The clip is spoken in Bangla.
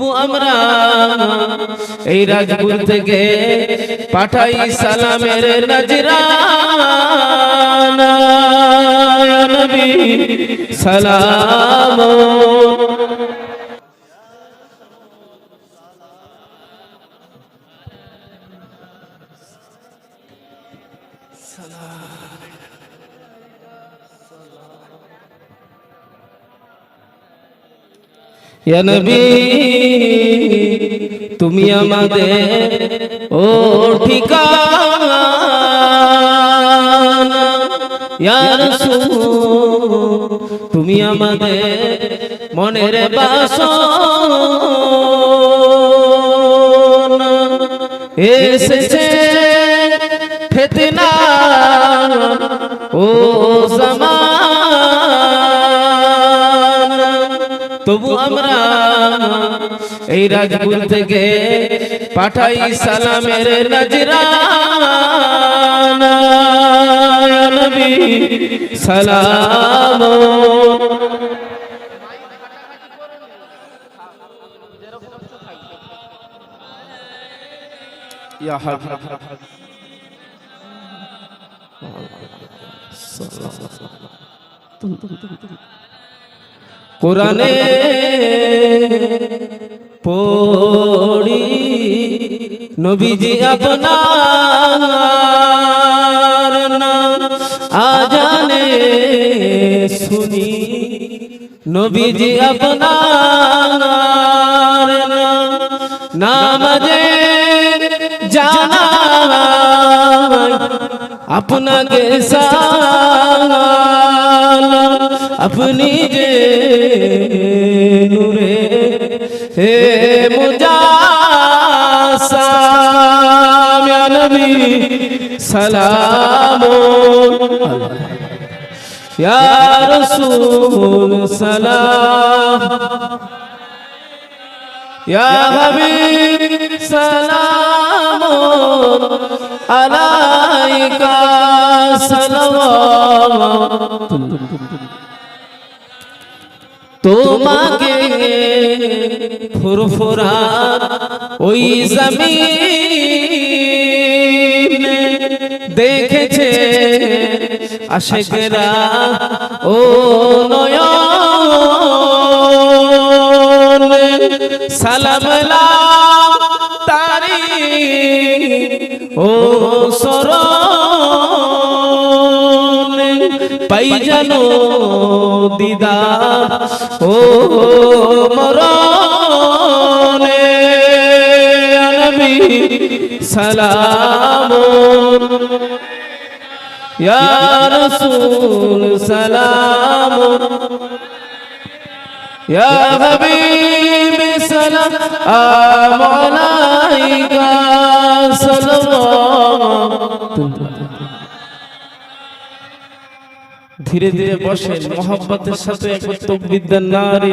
আমরা এই রাজপুর থেকে পাঠাই সালামের নজরানা। ইয়া নবী সালাম। ইয়া নবী, তুমি আমাদের ও ঠিকানা। ইয়া রাসূল, তুমি আমাদের মনের বাসনা। এসেছে ফেতনা, ও তবু আমরা এই রাজপুর থেকে পাঠাই সালামের নজরানা। নবী সালাম। ইয়া হাবিব। কোরআনে পড়ি নবীজি আপনার আজানে শুনি। নবীজি আপনার নাম নামাজে জানা আপনাকে সালাম। আপনি যে নূরে হে মুজাসাম ইয়া নবী, সালাম। ইয়া রাসূল, সালাম। ইয়া হাবিব, সালাম। আলাইকা সালাওয়াত ফুরফুরা ওই জমিন দেখেছে আশেকেরা ও নয়ন। সালামলা তারি ও সরণ। পাই জানো দিদা ও মরণে। সালাম রাসূল সালাম হাবিব সালাম ধীরে ধীরে বসেন মোহাম্মতের সাথে নারে